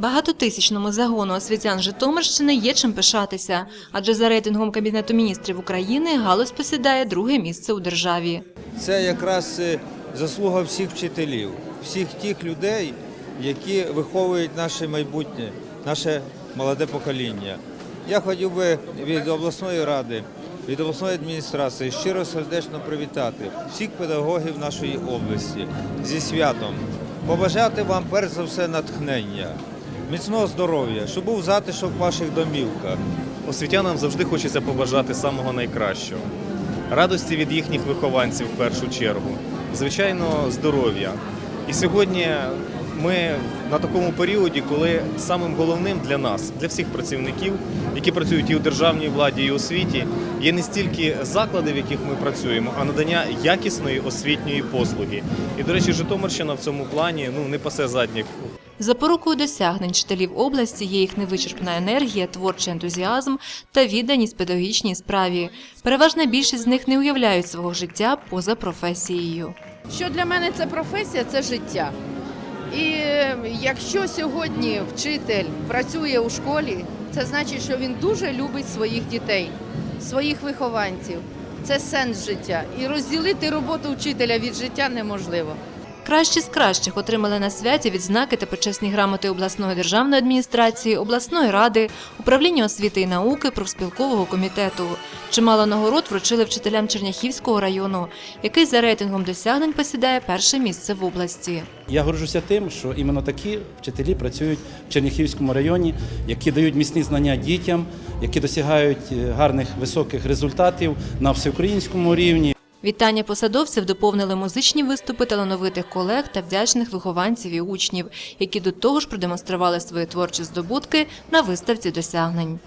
Багатотисячному загону освітян Житомирщини є чим пишатися, адже за рейтингом Кабінету міністрів України галузь посідає друге місце у державі. Це якраз е, заслуга всіх вчителів, всіх тих людей, які виховують наше майбутнє, наше молоде покоління. Я хотів би від обласної ради, від обласної адміністрації щиро сердечно привітати всіх педагогів нашої області зі святом, побажати вам перш за все натхнення, міцного здоров'я, щоб був затишок в ваших домівках. Освітянам завжди хочеться побажати самого найкращого. Радості від їхніх вихованців в першу чергу. Звичайно, здоров'я. І сьогодні ми на такому періоді, коли самим головним для нас, для всіх працівників, які працюють і у державній владі, і у освіті, є не стільки заклади, в яких ми працюємо, а надання якісної освітньої послуги. І, до речі, Житомирщина в цьому плані ну, не пасе задніх Запорукою досягнень вчителів області є їх невичерпна енергія, творчий ентузіазм та відданість педагогічній справі. Переважна більшість з них не уявляють свого життя поза професією. Що для мене це професія, це життя. І е, якщо сьогодні вчитель працює у школі, це значить, що він дуже любить своїх дітей, своїх вихованців. Це сенс життя. І розділити роботу вчителя від життя неможливо. Кращі з кращих отримали на святі відзнаки та почесні грамоти обласної державної адміністрації, обласної ради, управління освіти і науки, профспілкового комітету. Чимало нагород вручили вчителям Черняхівського району, який за рейтингом досягнень посідає перше місце в області. Я горжуся тим, що іменно такі вчителі працюють в Черніхівському районі, які дають міцні знання дітям, які досягають е, гарних високих результатів на всеукраїнському рівні. Вітання посадовців доповнили музичні виступи талановитих колег та вдячних вихованців і учнів, які до того ж продемонстрували свої творчі здобутки на виставці досягнень.